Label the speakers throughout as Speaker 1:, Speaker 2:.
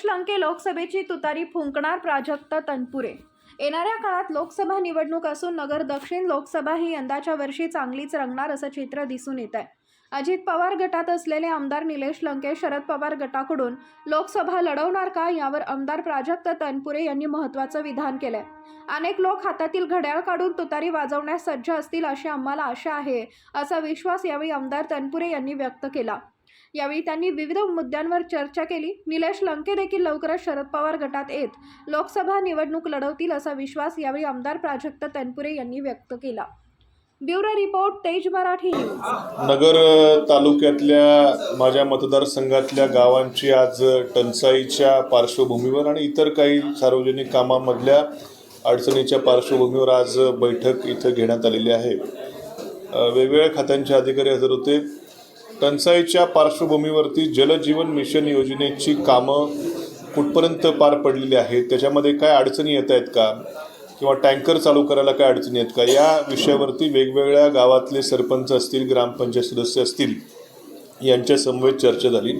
Speaker 1: निलेश लंके लोकसभेची तुतारी फुंकणार प्राजक्त तनपुरे. येणाऱ्या काळात लोकसभा निवडणूक असून नगर दक्षिण लोकसभा ही यंदाच्या वर्षी चांगलीच रंगणार असं चित्र दिसून येत आहे अजित पवार गटात असलेले आमदार निलेश लंके शरद पवार गटाकडून लोकसभा लढवणार का यावर आमदार प्राजक्त तनपुरे यांनी महत्त्वाचं विधान केलंय. अनेक लोक हातातील घड्याळ काढून तुतारी वाजवण्यास सज्ज असतील अशी आम्हाला आशा आहे असा विश्वास यावेळी आमदार तनपुरे यांनी व्यक्त केला. यावेळी त्यांनी विविध मुद्द्यांवर चर्चा केली. निलेश लंके देखील लवकरच शरद पवार गटात येत. लोकसभा निवडणूक लढवतील असा विश्वास यावेळी आमदार प्राजक्त तनपुरे यांनी व्यक्त केला. ब्युरो रिपोर्ट तेज मराठी
Speaker 2: नगर तालुक्यातल्या माझ्या मतदारसंघातल्या गावांची आज टंचाईच्या पार्श्वभूमीवर आणि इतर काही सार्वजनिक कामामधल्या अडचणीच्या पार्श्वभूमीवर आज बैठक इथं घेण्यात आलेली आहे. वेगवेगळ्या खात्यांचे अधिकारी हजर होते. टंचाईच्या पार्श्वभूमीवरती जलजीवन मिशन योजनेची कामं कुठपर्यंत पार पडलेली आहेत? त्याच्यामध्ये काय अडचणी येत आहेत का? किंवा टँकर चालू करायला काय अडचणी आहेत का? या विषयावरती वेगवेगळ्या गावातले सरपंच असतील ग्रामपंचायत सदस्य असतील यांच्या समवेत चर्चा झाली.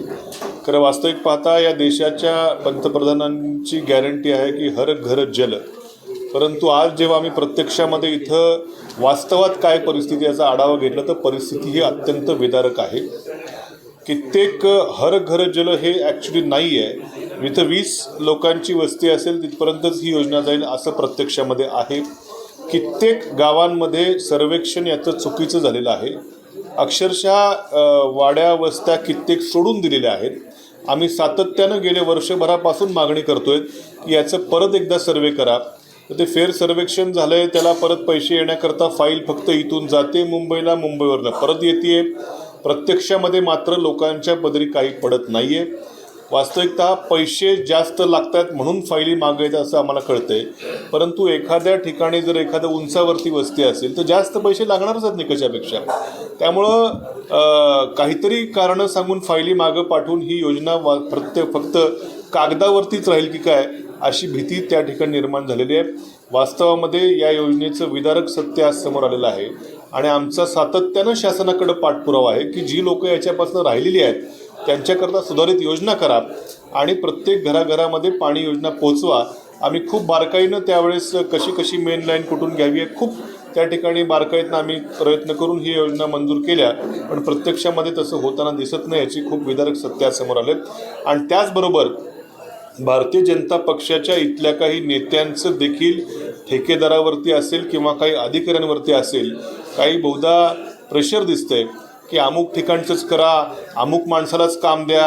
Speaker 2: खरं वास्तविक पाहता या देशाच्या पंतप्रधानांची गॅरंटी आहे की हर घर जल. परंतु आज जेव्हा आम्ही प्रत्यक्षामध्ये इथं वास्तवात काय परिस्थिती याचा आढावा घेतला तर परिस्थिती ही अत्यंत विदारक आहे. कित्येक हर घर जल हे ॲक्च्युली नाही आहे. जिथं वीस लोकांची वस्ती असेल तिथपर्यंतच ही योजना जाईल असं प्रत्यक्षामध्ये आहे. कित्येक गावांमध्ये सर्वेक्षण याचं चुकीचं झालेलं आहे. अक्षरशः वाड्या वस्त्या कित्येक सोडून दिलेल्या आहेत. आम्ही सातत्यानं गेल्या वर्षभरापासून मागणी करतोय की याचं परत एकदा सर्वे करा. तर ते फेर सर्वेक्षण झालंय त्याला परत पैसे येण्याकरता फाईल फक्त इथून जाते मुंबईला मुंबईवरनं. परत येते प्रत्यक्षामध्ये मात्र लोकांच्या पदरी काही पडत नाहीये. वास्तविकता पैसे जास्त लागतात म्हणून फायली मागायचं असं आम्हाला कळतंय. परंतु एखाद्या ठिकाणी जर एखाद्या उंचावरती वस्ती असेल तर जास्त पैसे लागणारच आहेत निकषापेक्षा. त्यामुळं काहीतरी कारणं सांगून फायली मागं पाठवून ही योजना वा प्रत्येक फक्त कागदावरतीच राहील की काय अशी भीती त्या ठिकाणी निर्माण झालेली आहे. वास्तवामध्ये या योजनेचं विदारक सत्य आज समोर आलेलं आहे. आणि आमचा सातत्यानं शासनाकडे पाठपुरावा आहे की जी लोकं याच्यापासून राहिलेली आहेत त्यांच्याकरता सुधारित योजना करा आणि प्रत्येक घराघरामध्ये पाणी योजना पोचवा. आम्ही खूप बारकाईनं त्यावेळेस कशी कशी मेन लाईन कुठून घ्यावी आहे खूप त्या ठिकाणी बारकाईतनं आम्ही प्रयत्न करून ही योजना मंजूर केल्या. पण प्रत्यक्षामध्ये तसं होताना दिसत नाही याची खूप विदारक सत्यासमोर आज समोर आले आणि त्याचबरोबर भारतीय जनता पक्षाच्या इथल्या काही नेत्यांचं देखील ठेकेदारावरती असेल किंवा काही अधिकाऱ्यांवरती असेल काही बहुधा प्रेशर दिसतंय की अमुक ठिकाणचंच करा अमुक माणसालाच काम द्या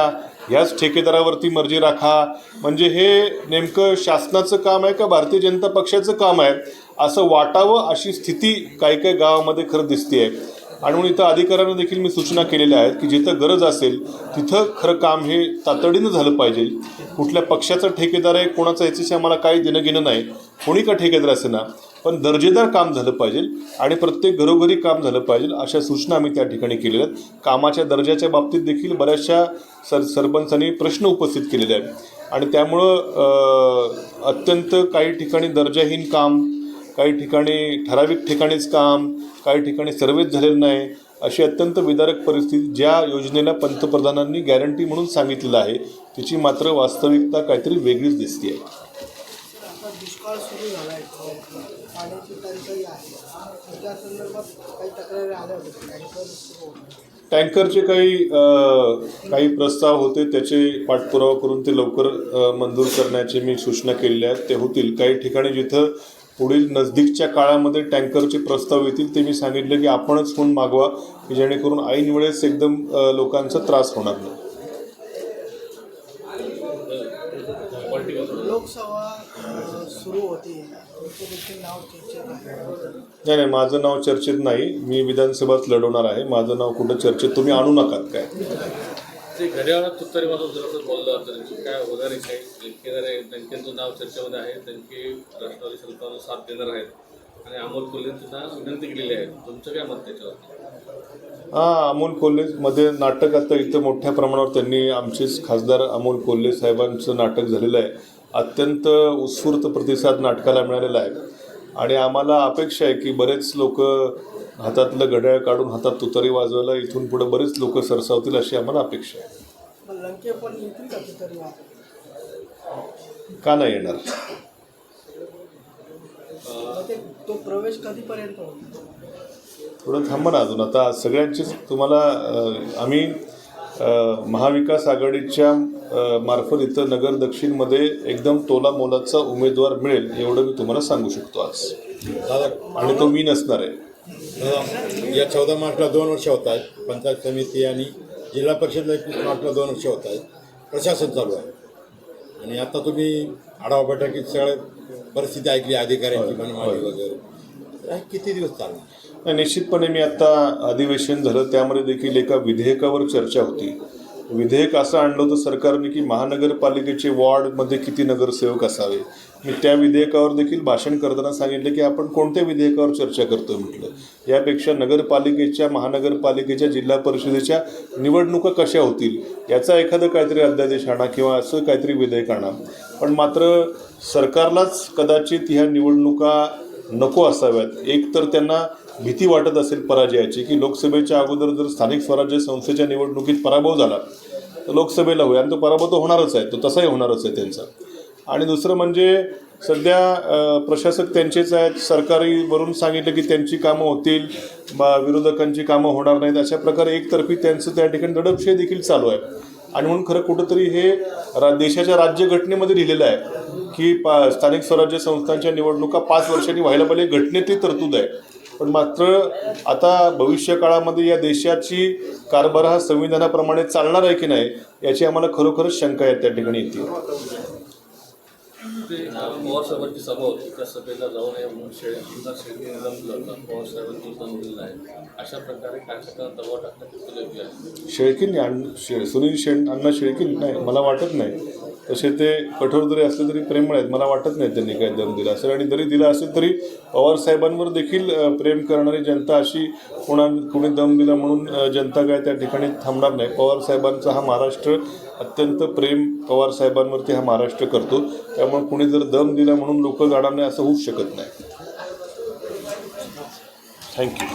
Speaker 2: ह्याच ठेकेदारावरती मर्जी राखा. म्हणजे हे नेमकं शासनाचं काम आहे का भारतीय जनता पक्षाचं काम आहे? असं वाटावं अशी स्थिती काही काही गावामध्ये खरं दिसते आहे आणि म्हणून इथं अधिकाऱ्यांना देखील मी सूचना केलेल्या आहेत की जिथं गरज असेल तिथं खरं काम हे तातडीनं झालं पाहिजे. कुठल्या पक्षाचा ठेकेदार आहे कोणाचा याच्याशी आम्हाला काही देणं घेणं नाही कोणी का ठेकेदार असे ना पण दर्जेदार काम झालं पाहिजे आणि प्रत्येक घरोघरी काम झालं पाहिजे अशा सूचना आम्ही त्या ठिकाणी केलेल्या आहेत. कामाच्या दर्जाच्या बाबतीत देखील बऱ्याचशा सर सरपंचांनी प्रश्न उपस्थित केलेले आहेत. आणि त्यामुळं अत्यंत काही ठिकाणी दर्जाहीन काम काही ठिकाणी ठराविक ठिकाणीच काम काही ठिकाणी सर्वेच झालेलं नाही अशी अत्यंत विदारक परिस्थिती ज्या योजनेला पंतप्रधानांनी गॅरंटी म्हणून सांगितलेलं आहे तिची मात्र वास्तविकता काहीतरी वेगळीच दिसते. आहे. टँकरचे काही काही प्रस्ताव होते त्याचे पाठपुरावा करून ते लवकर मंजूर करण्याचे मी सूचना केलेल्या आहेत ते होतील. काही ठिकाणी जिथं पुढील नजदीकच्या काळामध्ये टँकरचे प्रस्ताव येतील ते मी सांगितलं की आपणच फोन मागवा की जेणेकरून ऐन वेळेस एकदम लोकांचा त्रास होणार नाही.
Speaker 3: लोकसभा सुरू होती.
Speaker 2: नाही नाही माझं नाव चर्चेत नाही. मी विधानसभाच लढवणार आहे. माझं नाव कुठं चर्चेत? तुम्ही आणू नकात काय?
Speaker 4: ते घड्याळात तुतारी वाजवून जर बोललं जातं काय होणार आहे काय त्यांचे आहे त्यांचं नाव चर्चेमध्ये आहे त्यांची राष्ट्रवादी सरकारनं साथ देणार आहेत. आणि अमोल कोल्हे सुद्धा विनंती केलेली आहे. तुमचं काय मत त्याच्यावर?
Speaker 2: हां अमोल कोल्हेमध्ये नाटक आता इथं मोठ्या प्रमाणावर त्यांनी आमचेच खासदार अमोल कोल्हे साहेबांचं नाटक झालेलं आहे. अत्यंत उत्स्फूर्त प्रतिसाद नाटकाला मिळालेला आहे. आणि आम्हाला अपेक्षा आहे की बरेच लोक हातातलं घड्याळ काढून हातात तुतारी वाजवायला इथून पुढे बरेच लोक सरसावतील अशी आम्हाला अपेक्षा आहे.
Speaker 3: का
Speaker 2: नाही येणार?
Speaker 3: ते प्रवेश कधीपर्यंत
Speaker 2: थोडं थांबा ना अजून. आता सगळ्यांचीच तुम्हाला आम्ही महाविकास आघाडीच्या मार्फत इथं नगर दक्षिणमध्ये एकदम तोला मोलाचा उमेदवार मिळेल एवढं मी तुम्हाला सांगू शकतो आज. आणि तो मी नसणार आहे.
Speaker 5: या चौदा मार्चला दोन वर्ष होत आहेत पंचायत समिती आणि जिल्हा परिषदला एकवीस मार्चला दोन वर्ष होत आहेत. प्रशासन चालू आहे. आणि आता तुम्ही आढावा बैठकीत सगळे परिस्थिती ऐकली अधिकाऱ्यांची मनमानी वगैरे. किती दिवस चालणार?
Speaker 2: निश्चितपणे मी आता अधिवेशन झालं त्यामध्ये देखील एका विधेयकावर चर्चा होती. विधेयक असं आणलं होतं सरकारने की महानगरपालिकेचे वॉर्डमध्ये किती नगरसेवक असावे. मी त्या विधेयकावर देखील भाषण करताना सांगितलं की आपण कोणत्या विधेयकावर चर्चा करतोय म्हटलं. यापेक्षा नगरपालिकेच्या महानगरपालिकेच्या जिल्हा परिषदेच्या निवडणुका कशा होतील याचा एखादं काहीतरी अध्यादेश आणा किंवा असं काहीतरी विधेयक आणा. पण मात्र सरकारलाच कदाचित ह्या निवडणुका नको असाव्यात. एक तर त्यांना भीती वाटत असेल पराजयाची की लोकसभेच्या अगोदर जर स्थानिक स्वराज्य संस्थेच्या निवडणुकीत पराभव झाला तर लोकसभेला होईल. आणि तो पराभव तो होणारच आहे. तो तसाही होणारच आहे त्यांचा. आणि दुसरं म्हणजे सध्या प्रशासक त्यांचेच आहेत. सरकारीवरून सांगितलं की त्यांची कामं होतील बा विरोधकांची कामं होणार नाहीत. अशा प्रकारे एकतर्फी त्यांचं त्या ठिकाणी दडपशे देखील चालू आहे. आणि म्हणून खरं कुठंतरी हे रा देशाच्या राज्यघटनेमध्ये लिहिलेलं आहे की पा स्थानिक स्वराज्य संस्थांच्या निवडणुका पाच वर्षांनी व्हायला पाहिजे. घटनेतही तरतूद आहे. पण मात्र आता भविष्य काळामध्ये या देशाची कारभार हा संविधानाप्रमाणे चालणार आहे की नाही याची आम्हाला खरोखरच शंका आहे त्या ठिकाणी येते
Speaker 4: ते पवार साहेबांची सभा होती. त्या सभेला जाऊ नये म्हणून आमदार शेळके पवार साहेबांनी आहे अशा प्रकारे कार्यकर्त्यांना दबाव टाकण्यात योग्य आहे
Speaker 2: शेळकींनी शे सुनील शेण अण्णा शेळकीन नाही मला वाटत नाही. तसे ते कठोर जरी असले तरी प्रेमळ आहेत मला वाटत नाही त्यांनी काय दम दिला असेल. आणि जरी दिला असेल तरी पवार साहेबांवर देखील प्रेम करणारी जनता अशी कोणा कोणी दम दिला म्हणून जनता काय त्या ठिकाणी थांबणार नाही. पवार साहेबांचा हा महाराष्ट्र अत्यंत प्रेम पवार साहेबांवरती हा महाराष्ट्र करतो. त्यामुळे कुणी जर दम दिला म्हणून लोक जाणार नाही असं होऊच शकत नाही. थँक्यू